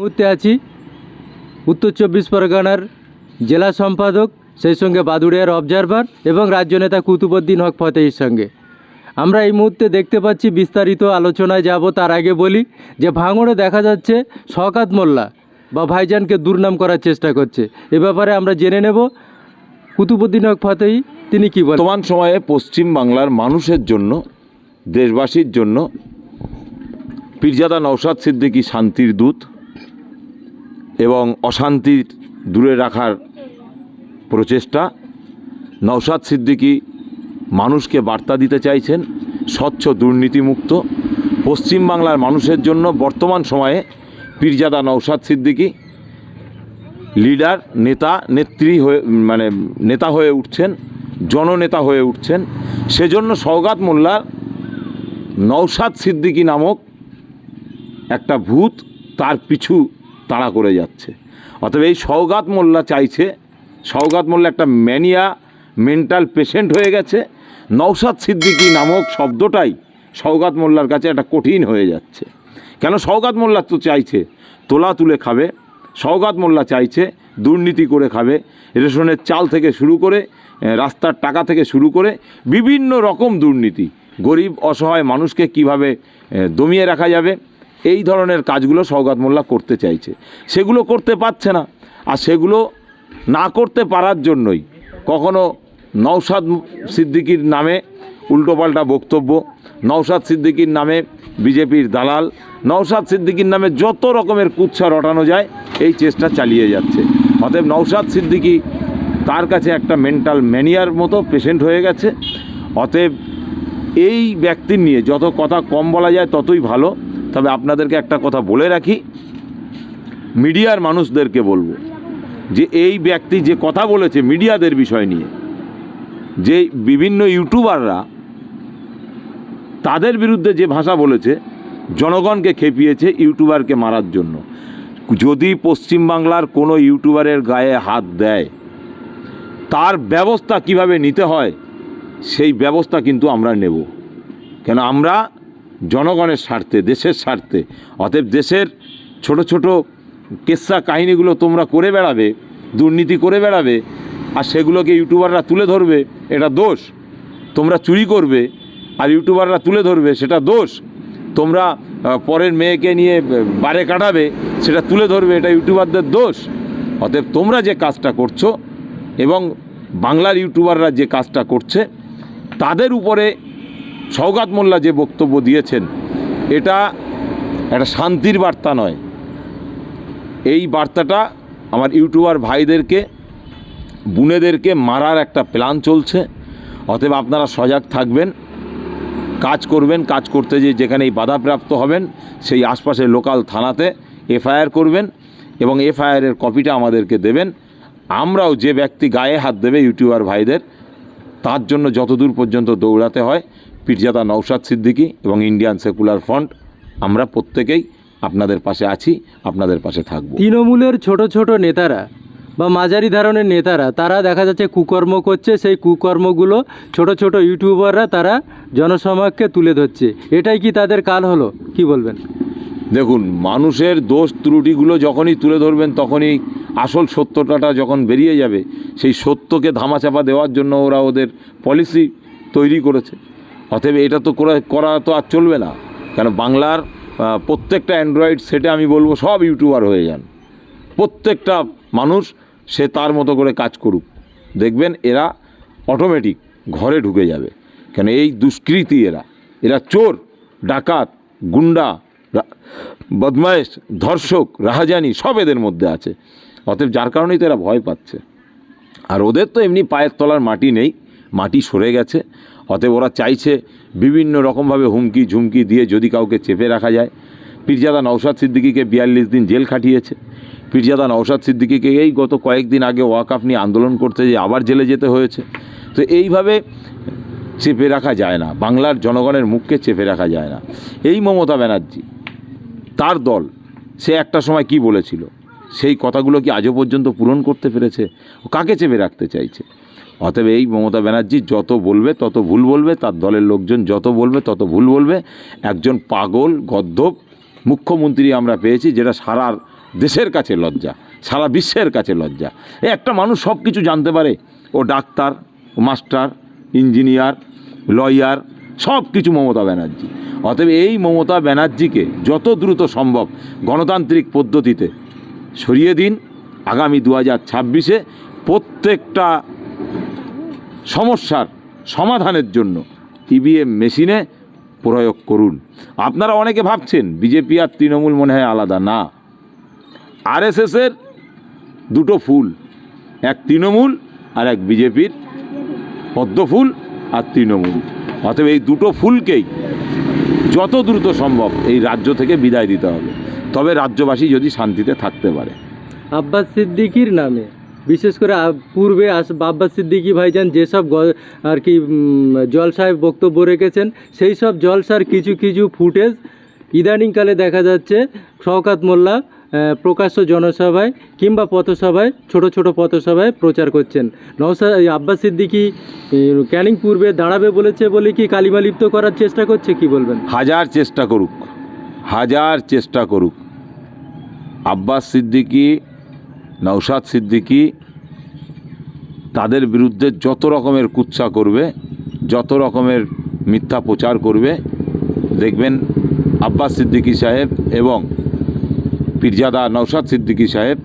মুহূর্তে আছি। উত্তর চব্বিশ পরগনার জেলা সম্পাদক, সেই সঙ্গে বাদুড়িয়ার অবজারভার এবং রাজ্য নেতা কুতুবুদ্দিন হক ফতেহির সঙ্গে। আমরা এই মুহূর্তে দেখতে পাচ্ছি বিস্তারিত আলোচনায় যাব তার আগে বলি যে ভাঙড়ে দেখা যাচ্ছে শওকাত মোল্লা বা ভাইজানকে দুর্নাম করার চেষ্টা করছে। এ ব্যাপারে আমরা জেনে নেব কুতুবুদ্দিন হক ফতেহি, তিনি কী বর্তমান সময়ে পশ্চিম বাংলার মানুষের জন্য, দেশবাসীর জন্য পীরজাদা নৌসাদ সিদ্দিকী শান্তির দূত এবং অশান্তির দূরে রাখার প্রচেষ্টা। নৌসাদ সিদ্দিকী মানুষকে বার্তা দিতে চাইছেন, স্বচ্ছ দুর্নীতিমুক্ত। পশ্চিম বাংলার মানুষের জন্য বর্তমান সময়ে পীরজাদা নৌসাদ সিদ্দিকী লিডার, নেতা, নেত্রী হয়ে মানে নেতা হয়ে উঠছেন, জননেতা হয়ে উঠছেন। সেজন্য সৌগাত মোল্লার নৌসাদ সিদ্দিকী নামক একটা ভূত তার পিছু তাড়া করে যাচ্ছে। অতএব এই সৌগাত মোল্লা চাইছে সৌগাত মোল্লা একটা ম্যানিয়া মেন্টাল পেশেন্ট হয়ে গেছে। নৌসাদ সিদ্দিকি নামক শব্দটাই সৌগাত মোল্লার কাছে একটা কঠিন হয়ে যাচ্ছে। কেন সৌগাত মোল্লা তো চাইছে, তোলা তুলে খাবে সৌগাত মোল্লা চাইছে, দুর্নীতি করে খাবে, রেশনের চাল থেকে শুরু করে রাস্তার টাকা থেকে শুরু করে বিভিন্ন রকম দুর্নীতি। গরিব, অসহায় মানুষকে কীভাবে দমিয়ে রাখা যাবে? এই ধরনের কাজগুলো সৌগাত মোল্লা করতে চাইছে। সেগুলো করতে পারছে না। আর সেগুলো না করতে পারার জন্যই কখনো নৌসাদ সিদ্দিকির নামে উল্টোপাল্টা বক্তব্য নৌসাদ সিদ্দিকির নামে বিজেপির দালাল নৌসাদ সিদ্দিকির নামে যত রকমের কুচ্ছা রটানো যায়, এই চেষ্টা চালিয়ে যাচ্ছে। অতএব নৌসাদ সিদ্দিকি তার কাছে একটা মেন্টাল ম্যানিয়ার মতো পেশেন্ট হয়ে গেছে। অতএব এই ব্যক্তির নিয়ে যত কথা কম বলা যায়, ততই ভালো। তবে আপনাদেরকে একটা কথা বলে রাখি, মিডিয়ার মানুষদেরকে বলব যে এই ব্যক্তি যে কথা বলেছে মিডিয়াদের বিষয় নিয়ে, যে বিভিন্ন ইউটিউবাররা তাদের বিরুদ্ধে যে ভাষা বলেছে, জনগণকে খেপিয়েছে ইউটিউবারকে মারার জন্য। যদি পশ্চিমবাংলার কোনো ইউটিউবারের গায়ে হাত দেয়, তার ব্যবস্থা কীভাবে নিতে হয়, সেই ব্যবস্থা কিন্তু আমরা নেব। কেন, আমরা জনগণের স্বার্থে, দেশের স্বার্থে। অতএব দেশের ছোট ছোট কেসা কাহিনিগুলো তোমরা করে বেড়াবে, দুর্নীতি করে বেড়াবে, আর সেগুলোকে ইউটিউবাররা তুলে ধরবে, এটা দোষ। তোমরা চুরি করবে, আর ইউটিউবাররা তুলে ধরবে, সেটা দোষ। তোমরা পরের মেয়েকে নিয়ে বারে কাটাবে, সেটা তুলে ধরবে, এটা ইউটিউবারদের দোষ। অতএব তোমরা যে কাজটা করছ, এবং বাংলার ইউটিউবাররা যে কাজটা করছে, তাদের উপরে সৌগাত মোল্লা যে বক্তব্য দিয়েছেন, এটা একটা শান্তির বার্তা নয়। এই বার্তাটা আমার ইউটিউবার ভাইদেরকে, বুনেদেরকে মারার একটা প্ল্যান চলছে। অতএব আপনারা সজাগ থাকবেন, কাজ করবেন, কাজ করতে যে যেখানেই বাধাপ্রাপ্ত হবেন, সেই আশপাশের লোকাল থানাতে এফআইআর করবেন এবং এফআইআরের কপিটা আমাদেরকে দেবেন। আমরাও যে ব্যক্তি গায়ে হাত দেবে ইউটিউবার ভাইদের, তার জন্য যতদূর পর্যন্ত দৌড়াতে হয় পীরজাদা নৌসাদ সিদ্দিকী এবং ইন্ডিয়ান সেকুলার ফ্রন্ট আমরা প্রত্যেকেই আপনাদের পাশে আছি আপনাদের পাশে থাকব। তৃণমূলের ছোট ছোট নেতারা বা মাঝারি ধরনের নেতারা তারা দেখা যাচ্ছে কুকর্ম করছে সেই কুকর্মগুলো ছোট ছোট ইউটিউবাররা তারা জনসমাজকে তুলে ধরছে। এটাই কি তাদের কাল হলো? কি বলবেন? দেখুন মানুষের দোষ ত্রুটিগুলো যখনই তুলে ধরবেন তখনই আসল সত্যটাটা যখন বেরিয়ে যাবে সেই সত্যকে ধামাচাপা দেওয়ার জন্য ওরা ওদের পলিসি তৈরি করেছে। অতএব এটা তো করা করা তো আর চলবে না। কেন বাংলার প্রত্যেকটা অ্যান্ড্রয়েড সেটে আমি বলব সব ইউটিউবার হয়ে যান। প্রত্যেকটা মানুষ সে তার মতো করে কাজ করুক। দেখবেন এরা অটোমেটিক ঘরে ঢুকে যাবে। কেন এই দুষ্কৃতি এরা। এরা চোর, ডাকাত, গুন্ডা বদমায়েশ, ধর্ষক, রাহাজানি সব এদের মধ্যে আছে। অতএব যার কারণেই তো এরা ভয় পাচ্ছে। আর ওদের তো এমনি পায়ের তলার মাটি নেই। মাটি সরে গেছে। অতএব ওরা চাইছে বিভিন্ন রকমভাবে হুমকি ঝুমকি দিয়ে যদি কাউকে চেপে রাখা যায়। পীরজাদা নৌসাদ সিদ্দিকীকে বিয়াল্লিশ দিন জেল খাটিয়েছে। পীরজাদা নৌসাদ সিদ্দিকিকে এই গত কয়েকদিন আগে ওয়াকাফ নিয়ে আন্দোলন করতে যে আবার জেলে যেতে হয়েছে। তো এইভাবে চেপে রাখা যায় না। বাংলার জনগণের মুখকে চেপে রাখা যায় না। এই মমতা ব্যানার্জি, তার দল, সে একটা সময় কি বলেছিল? সেই কথাগুলো কি আজও পর্যন্ত পূরণ করতে পেরেছে? কাকে চেপে রাখতে চাইছে? অতএব এই মমতা ব্যানার্জি যত বলবে, তত ভুল বলবে, তার দলের লোকজন যত বলবে, তত ভুল বলবে। একজন পাগল গদ্ধব মুখ্যমন্ত্রী আমরা পেয়েছি, যেটা সারা দেশের কাছে লজ্জা, সারা বিশ্বের কাছে লজ্জা। এ একটা মানুষ সব কিছু জানতে পারে। ও ডাক্তার, ও মাস্টার, ইঞ্জিনিয়ার, লয়ার সব কিছু মমতা ব্যানার্জি। অতএব এই মমতা ব্যানার্জিকে যত দ্রুত সম্ভব গণতান্ত্রিক পদ্ধতিতে সরিয়ে দিন। আগামী দু হাজার ছাব্বিশে প্রত্যেকটা সমস্যার সমাধানের জন্য ইভিএম মেশিনে প্রয়োগ করুন। আপনারা অনেকে ভাবছেন বিজেপি আর তৃণমূল মনে হয় আলাদা। না। আরএসএসের দুটো ফুল, এক তৃণমূল আর এক বিজেপির পদ্ম ফুল আর তৃণমূল। অতএব এই দুটো ফুলকেই যত দ্রুত সম্ভব এই রাজ্য থেকে বিদায় দিতে হবে। তবে রাজ্যবাসী যদি শান্তিতে থাকতে পারে। আব্বাস সিদ্দিকির নামে। বিশেষ করে পূর্বে আস- আব্বাস সিদ্দিকি ভাইজান যেসব আর কি জলসায় বক্তব্য রেখেছেন, সেই সব জলসার কিছু কিছু ফুটেজ ইদানিংকালে দেখা যাচ্ছে। শওকাত মোল্লা প্রকাশ্য জনসভায় কিংবা পথসভায় ছোট ছোট পথসভায় প্রচার করছেন। নওসা আব্বাস সিদ্দিকি ক্যানিং পূর্বে দাঁড়াবে বলেছে বলে কি কালিমা লিপ্ত করার চেষ্টা করছে, কি বলবেন? হাজার চেষ্টা করুক, হাজার চেষ্টা করুক। আব্বাস সিদ্দিকী নৌসাদ সিদ্দিকী তাদের বিরুদ্ধে যত রকমের কুৎসা করবে, যত রকমের মিথ্যা প্রচার করবে, দেখবেন আব্বাস সিদ্দিকী সাহেব এবং পীরজাদা নৌসাদ সিদ্দিকী সাহেব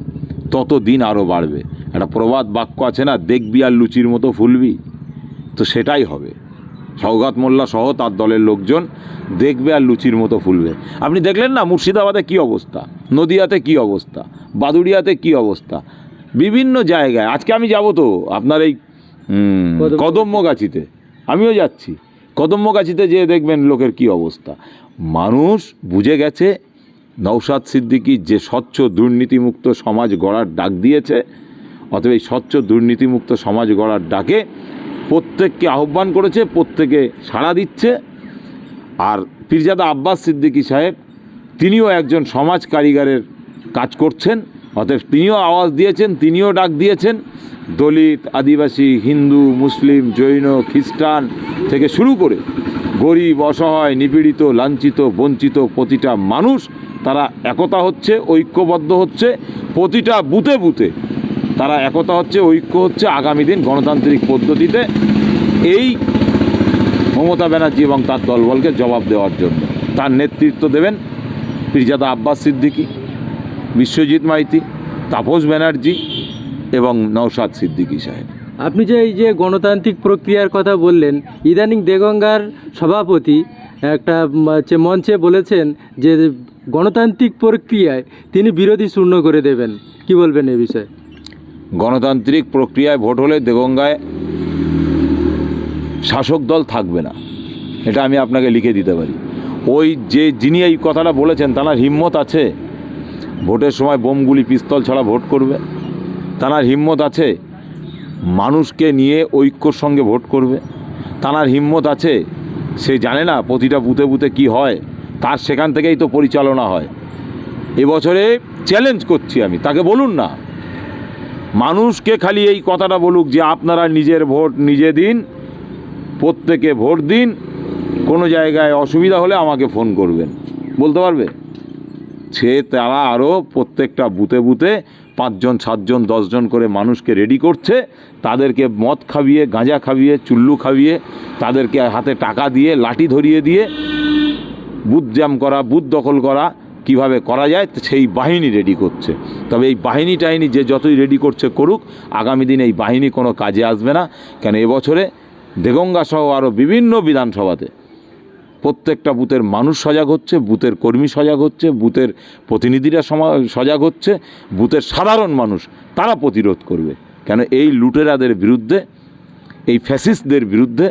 তত দিন আরও বাড়বে। একটা প্রবাদ বাক্য আছে না, দেখবি আর লুচির মতো ফুলবি। তো সেটাই হবে। সৌগাত মোল্লা সহ তার দলের লোকজন দেখবে আর লুচির মতো ফুলবে। আপনি দেখলেন না মুর্শিদাবাদে কি অবস্থা? নদিয়াতে কি অবস্থা? বাদুড়িয়াতে কি অবস্থা? বিভিন্ন জায়গায় আজকে আমি যাব তো আপনার এই উম, কদম- আমিও যাচ্ছি। কদম্বগাছিতে যেয়ে দেখবেন লোকের কি অবস্থা। মানুষ বুঝে গেছে নৌসাদ সিদ্দিকী যে স্বচ্ছ দুর্নীতিমুক্ত সমাজ গড়ার ডাক দিয়েছে অতএব এই স্বচ্ছ দুর্নীতিমুক্ত সমাজ গড়ার ডাকে প্রত্যেককে আহ্বান করেছে প্রত্যেকে সাড়া দিচ্ছে। আর পীরজাদা আব্বাস সিদ্দিকী সাহেব তিনিও একজন সমাজ কারিগরের কাজ করছেন, অতএব তিনিও আওয়াজ দিয়েছেন, তিনিও ডাক দিয়েছেন। দলিত, আদিবাসী, হিন্দু, মুসলিম, জৈন, খ্রিস্টান থেকে শুরু করে গরিব, অসহায়, নিপীড়িত, লাঞ্ছিত, বঞ্চিত প্রতিটা মানুষ তারা একতা হচ্ছে, ঐক্যবদ্ধ হচ্ছে। প্রতিটা বুথে বুথে তারা একতা হচ্ছে, ঐক্য হচ্ছে আগামী দিন গণতান্ত্রিক পদ্ধতিতে এই মমতা ব্যানার্জি এবং তার দলবলকে জবাব দেওয়ার জন্য। তার নেতৃত্ব দেবেন পীরজাদা আব্বাস সিদ্দিকী। বিশ্বজিৎ মাইতি তাপস ব্যানার্জি এবং নওশাদ সিদ্দিকী সাহেব। আপনি যে এই যে গণতান্ত্রিক প্রক্রিয়ার কথা বললেন ইদানিং দেগঙ্গার সভাপতি একটা হচ্ছে মঞ্চে বলেছেন যে গণতান্ত্রিক প্রক্রিয়ায় তিনি বিরোধী শূন্য করে দেবেন। কি বলবেন এ বিষয়ে? গণতান্ত্রিক প্রক্রিয়ায় ভোট হলে দেগঙ্গায় শাসক দল থাকবে না। এটা আমি আপনাকে লিখে দিতে পারি। ওই যে যিনি এই কথাটা বলেছেন তার হিম্মত আছে? ভোটের সময় বোমগুলি, পিস্তল ছাড়া ভোট করবে। তার হিম্মত আছে মানুষকে নিয়ে ঐক্যর সঙ্গে ভোট করবে। তার হিম্মত আছে, সে জানে না প্রতিটা বুথে বুথে কি হয়, তার সেখান থেকেই তো পরিচালনা হয়। এবছরে চ্যালেঞ্জ করছি আমি, তাকে বলুন না। মানুষকে খালি এই কথাটা বলুক যে আপনারা নিজের ভোট নিজে দিন, প্রত্যেকে ভোট দিন, কোনো জায়গায় অসুবিধা হলে আমাকে ফোন করবেন। বলতে পারবে? সে তারা আরও প্রত্যেকটা বুথে বুথে পাঁচজন, সাতজন, দশজন করে মানুষকে রেডি করছে। তাদেরকে মদ খাইয়ে, গাঁজা খাইয়ে, চুল্লু খাইয়ে, তাদেরকে হাতে টাকা দিয়ে, লাঠি ধরিয়ে দিয়ে বুথ জ্যাম করা, বুথ দখল করা কীভাবে করা যায় সেই বাহিনী রেডি করছে। তবে এই বাহিনী টাহিনী যে যতই রেডি করছে করুক, আগামী দিন এই বাহিনী কোনো কাজে আসবে না। কেন এবছরে দেগঙ্গা সহ আরও বিভিন্ন বিধানসভাতে প্রত্যেকটা বুথের মানুষ সজাগ হচ্ছে, বুথের কর্মী সজাগ হচ্ছে, বুথের প্রতিনিধিরা সজাগ হচ্ছে, বুথের সাধারণ মানুষ, তারা প্রতিরোধ করবে। কেন এই লুটেরাদের বিরুদ্ধে, এই ফ্যাসিস্টদের বিরুদ্ধে,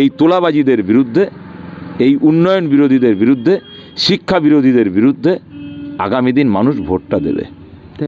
এই তোলাবাজিদের বিরুদ্ধে, এই উন্নয়ন বিরোধীদের বিরুদ্ধে, শিক্ষা বিরোধীদের বিরুদ্ধে আগামী দিন মানুষ ভোটটা দেবে।